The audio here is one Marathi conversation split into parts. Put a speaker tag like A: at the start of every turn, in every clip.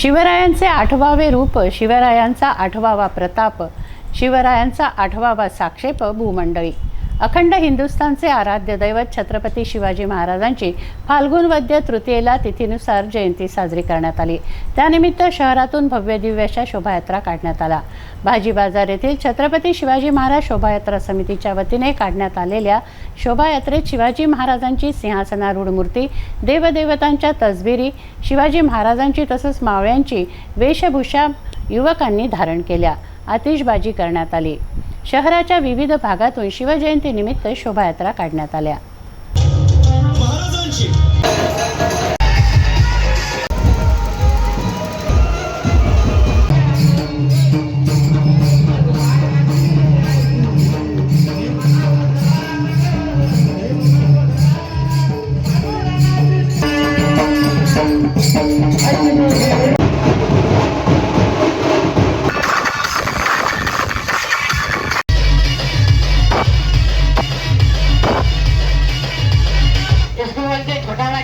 A: शिवरायांचे आठवावे रूप शिवरायांचा आठवावा प्रताप शिवरायांचा आठवावा साक्षेप भूमंडळी. अखंड हिंदुस्थानचे आराध्य दैवत छत्रपती शिवाजी महाराजांची फाल्गुन वद्य तृतीयेला तिथीनुसार जयंती साजरी करण्यात आली. त्यानिमित्त शहरातून भव्य दिव्याच्या शोभायात्रा काढण्यात आला भाजी बाजार येथील छत्रपती शिवाजी महाराज शोभायात्रा समितीच्या वतीने काढण्यात आलेल्या शोभायात्रेत शिवाजी महाराजांची सिंहासनारूढ मूर्ती देवदेवतांच्या तसबिरी शिवाजी महाराजांची तसंच मावळ्यांची वेशभूषा युवकांनी धारण केल्या. आतिषबाजी करण्यात आली. शहराच्या विविध भागातून शिवजयंतीनिमित्त शोभायात्रा काढण्यात आल्या.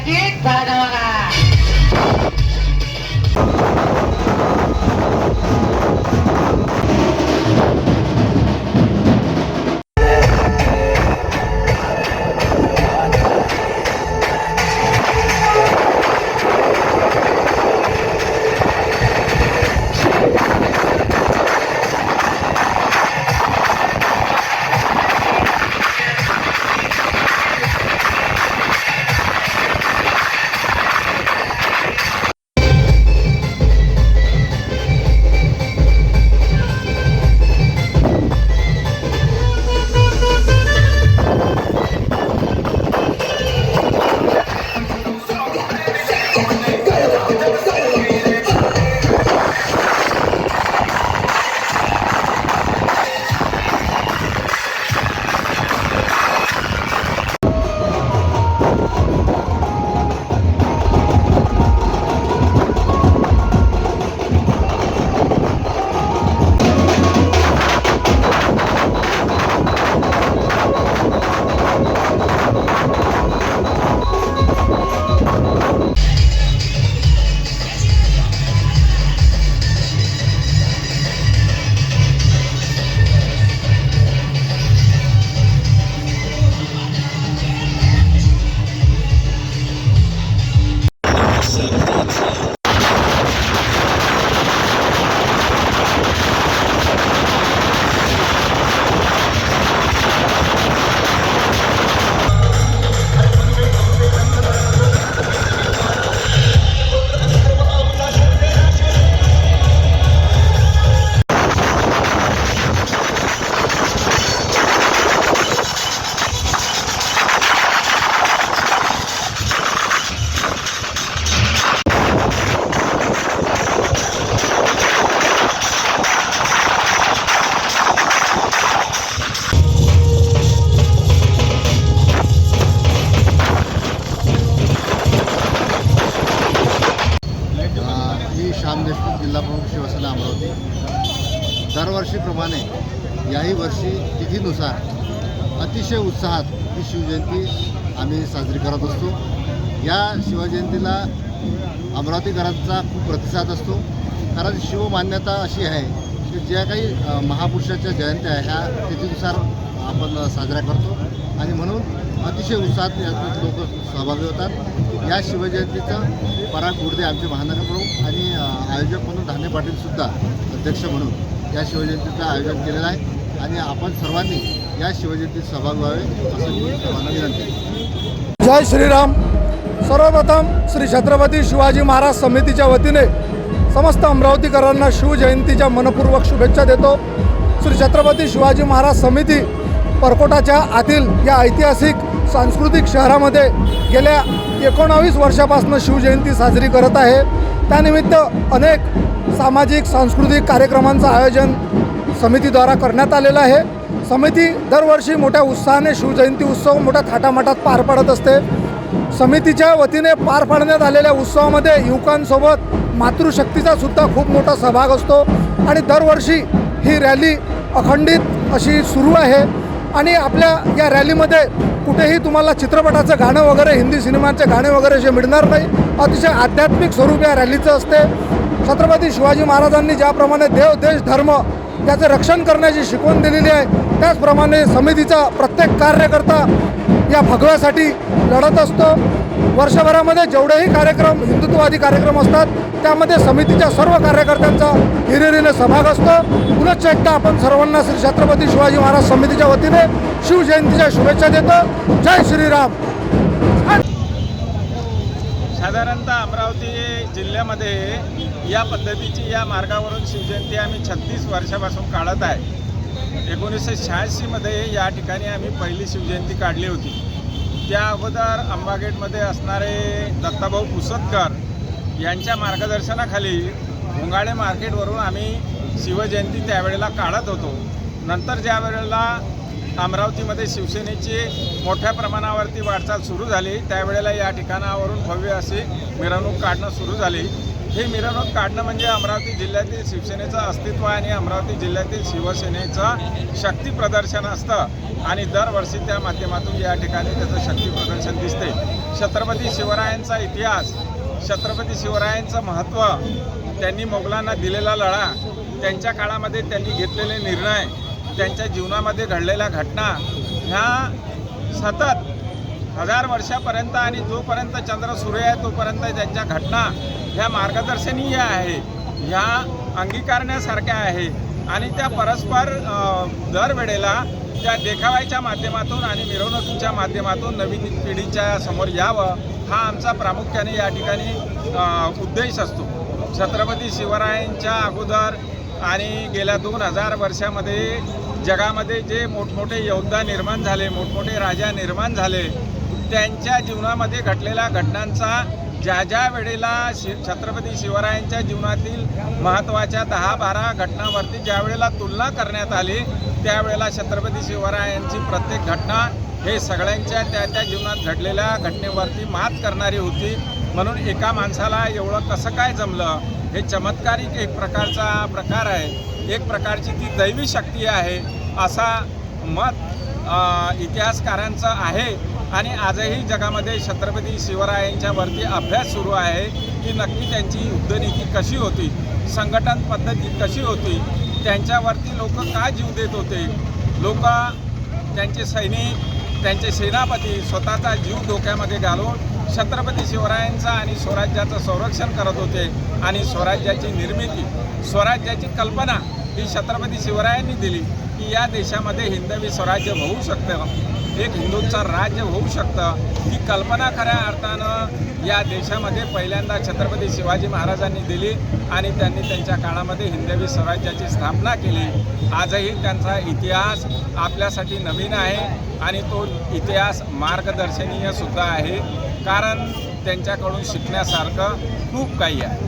B: de carona. श्याम जिल्हा प्रमुख शिवसेना अमरावती. दरवर्षीप्रमाणे याही वर्षी तिथीनुसार अतिशय उत्साहात ही शिवजयंती आम्ही साजरी करत असतो. या शिवजयंतीला अमरावतीकरांचा खूप प्रतिसाद असतो. कारण शिवमान्यता अशी आहे की ज्या काही महापुरुषाच्या जयंत्या आहे ह्या तिथीनुसार आपण साजऱ्या करतो. आणि म्हणून अतिशय उत्साहात यात लोक सहभागी होतात. या शिवजयंतीचं पराग गुर्दे आमचे महानगर प्रमुख आणि आयोजक म्हणून धाने पाटीलसुद्धा अध्यक्ष म्हणून या शिवजयंतीचं आयोजन केलेलं आहे. आणि आपण सर्वांनी या शिवजयंतीत सहभाग व्हावे असं मी सर्वांना विनंती
C: जय श्रीराम. सर्वप्रथम श्री छत्रपती शिवाजी महाराज समितीच्या वतीने समस्त अमरावतीकरांना शिवजयंतीच्या मनपूर्वक शुभेच्छा देतो. श्री छत्रपती शिवाजी महाराज समिती परकोटाच्या आतील या ऐतिहासिक सांस्कृतिक शहरामध्ये गेल्या एकोणावीस वर्षापासून शिवजयंती साजरी करत आहे. त्यानिमित्त अनेक सामाजिक सांस्कृतिक कार्यक्रमांचं आयोजन समितीद्वारा करण्यात आलेलं आहे. समिती दरवर्षी मोठ्या उत्साहाने शिवजयंती उत्सव मोठ्या थाटामाटात पार पाडत असते. समितीच्या वतीने पार पाडण्यात आलेल्या उत्सवामध्ये युवकांसोबत मातृशक्तीचा सुद्धा खूप मोठा सहभाग असतो आणि दरवर्षी ही रॅली अखंडित अशी सुरू आहे. आणि आपल्या या रॅलीमध्ये कुठेही तुम्हाला चित्रपटाचं गाणं वगैरे हिंदी सिनेमाचे गाणे वगैरे असे मिळणार नाही अतिशय आध्यात्मिक स्वरूप या रॅलीचं असते. छत्रपती शिवाजी महाराजांनी ज्याप्रमाणे देव देश धर्म याचं रक्षण करण्याची शिकवण दिलेली आहे त्याचप्रमाणे समितीचा प्रत्येक कार्यकर्ता या भगव्यासाठी लढत असतो. वर्षभरामध्ये जेवढेही कार्यक्रम हिंदुत्ववादी कार्यक्रम असतात त्यामध्ये समितीच्या सर्व कार्यकर्त्यांचा हिरिरीने सहभाग असतो. पुनश्च एकदा आपण सर्वांना श्री छत्रपती शिवाजी महाराज समितीच्या वतीने शिवजयंतीच्या शुभेच्छा देतो. जय श्रीराम.
D: साधारणतः अमरावती जिल्ह्यामध्ये या पद्धतीची या मार्गावरून शिवजयंती आम्ही छत्तीस वर्षापासून काढत आहे. एकोणीसशे शहाऐंशीमध्ये या ठिकाणी आम्ही पहिली शिवजयंती काढली होती. त्या अगोदर अंबागेटमध्ये असणारे दत्ताभाऊ पुसतकर यांच्या मार्गदर्शनाखाली भोंगाळे मार्केटवरून आम्ही शिवजयंती त्यावेळेला काढत होतो. नंतर ज्या वेळेला अमरावतीमध्ये शिवसेनेची मोठ्या प्रमाणावरती वाटचाल सुरू झाली. त्यावेळेला या ठिकाणावरून भव्य अशी मिरवणूक काढणं सुरू झाली. ही मिरवणूक काढणं म्हणजे अमरावती जिल्ह्यातील शिवसेनेचं अस्तित्व आणि अमरावती जिल्ह्यातील शिवसेनेचं शक्ती प्रदर्शन असतं. आणि दरवर्षी त्या माध्यमातून या ठिकाणी त्याचं शक्ती प्रदर्शन दिसते. छत्रपती शिवरायांचा इतिहास छत्रपती शिवरायांचं महत्त्व त्यांनी मोगलांना दिलेला लढा त्यांच्या काळामध्ये त्यांनी घेतलेले निर्णय त्यांच्या जीवनामध्ये घडलेल्या घटना ह्या सतत हजार वर्षापर्यंत आणि जोपर्यंत चंद्र सूर्य आहे तोपर्यंत त्यांच्या घटना ह्या मार्गदर्शनीय आहे ह्या अंगीकारण्यासारख्या आहे. आणि त्या परस्पर दरवेळेला त्या देखावायच्या माध्यमातून आणि मिरवणुकीच्या माध्यमातून नवीन पिढीच्या समोर यावं हा आमचा प्रामुख्याने या ठिकाणी उद्देश असतो. छत्रपती शिवरायांच्या अगोदर आणि गेल्या दोन हजार वर्षामध्ये जगामध्ये जे मोठमोठे योद्धा निर्माण झाले मोठमोठे राजा निर्माण झाले त्यांच्या जीवनामध्ये घडलेल्या घटनांचा ज्या ज्या वेळेला शि छत्रपती शिवरायांच्या जीवनातील महत्त्वाच्या दहा बारा घटनांवरती ज्या वेळेला तुलना करण्यात आली त्यावेळेला छत्रपती शिवरायांची प्रत्येक घटना हे सगळ्यांच्या त्या त्या जीवनात घडलेल्या घटनेवरती मात करणारी होती. म्हणून एका माणसाला एवढं कसं काय जमलं? हे चमत्कारिक एक प्रकारचा प्रकार आहे. एक प्रकारची ती दैवी शक्ती आहे. असा मत इतिहासकारांचं आहे. आणि आजही जगामध्ये छत्रपती शिवरायांच्या वरती अभ्यास सुरू आहे की नक्की त्यांची युद्धनीती कशी होती संघटन पद्धती कशी होती त्यांच्यावरती लोक का जीव देत होते? लोक त्यांचे सैनिक त्यांचे सेनापती स्वतःचा जीव धोक्यामध्ये घालून छत्रपती शिवरायांचा आणि स्वराज्याचं संरक्षण करत होते. आणि स्वराज्याची निर्मिती स्वराज्याची कल्पना ही छत्रपती शिवरायांनी दिली. की या देशामध्ये हिंदवी स्वराज्य होऊ शकतं एक हिंदूंचं राज्य होऊ शकतं ही कल्पना खऱ्या अर्थानं या देशामध्ये पहिल्यांदा छत्रपती शिवाजी महाराजांनी दिली आणि त्यांनी त्यांच्या काळामध्ये हिंदवी स्वराज्याची स्थापना केली. आजही त्यांचा इतिहास आपल्यासाठी नवीन आहे आणि तो इतिहास मार्गदर्शनीय सुद्धा आहे कारण त्यांच्याकडून शिकण्यासारखं खूप काही आहे.